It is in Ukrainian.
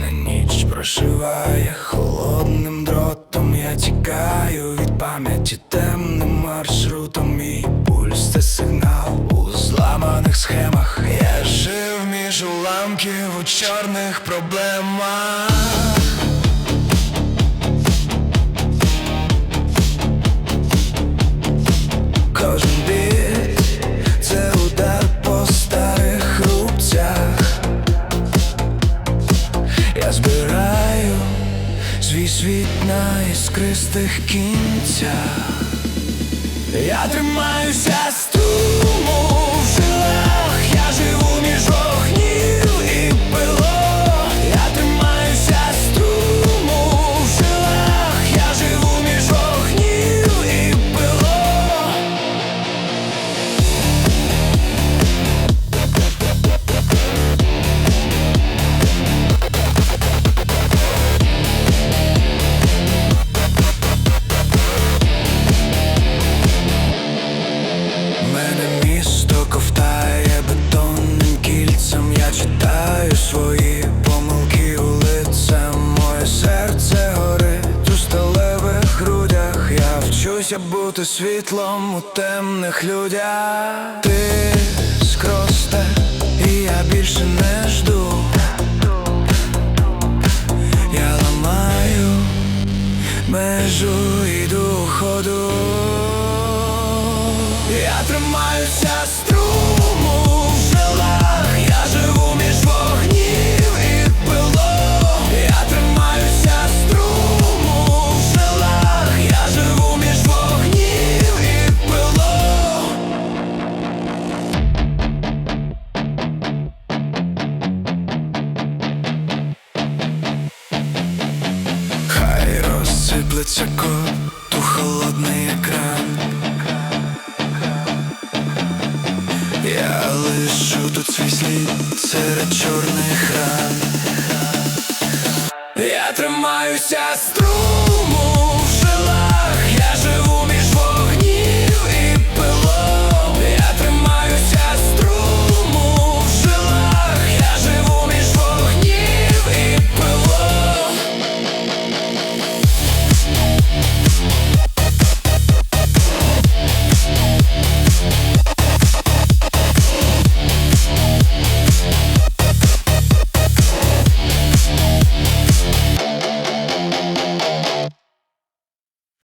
Мене ніч прошиває холодним дротом. Я тікаю від пам'яті темним маршрутом. Мій пульс це сигнал у зламаних схемах. Я жив між уламків у чорних проблемах. Свій світ на іскристих кінцях. Я тримаюся струму в жилах, я живу між Я бути світлом у темних людях. Ти скросте, і я більше не жду. Я ламаю межу йду ходу. Я тримаюся кот у холодний екран. Я лишу тут свій слід серед чорних ран. Я тримаюся струн